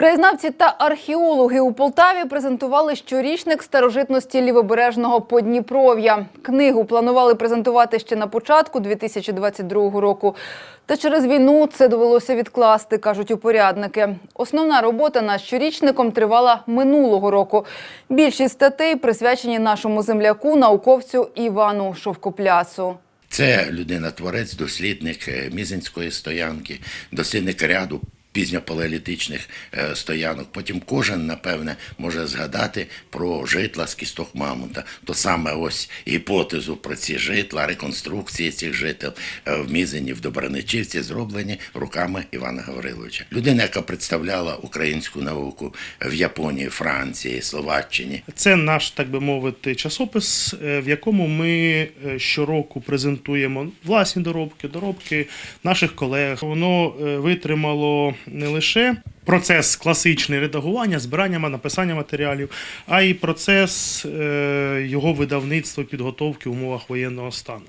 Краєзнавці та археологи у Полтаві презентували щорічник старожитності лівобережного Подніпров'я. Книгу планували презентувати ще на початку 2022 року. Та через війну це довелося відкласти, кажуть упорядники. Основна робота над щорічником тривала минулого року. Більшість статей присвячені нашому земляку, науковцю Івану Шовкоплясу. Це людина-творець, дослідник е, Мізинської стоянки, дослідник ряду пізньопалеолітичних е, стоянок. Потім кожен, напевне, може згадати про житла з кісток мамонта. То саме ось гіпотезу про ці житла, реконструкції цих жител е, в Мізині, в Добраничівці зроблені руками Івана Гавриловича. Людина, яка представляла українську науку в Японії, Франції, Словаччині. Це наш, так би мовити, часопис, е, в якому ми щороку презентуємо власні доробки, доробки наших колег. Воно витримало не лише процес класичний редагування, збирання, написання матеріалів, а й процес е, його видавництва, підготовки в умовах воєнного стану.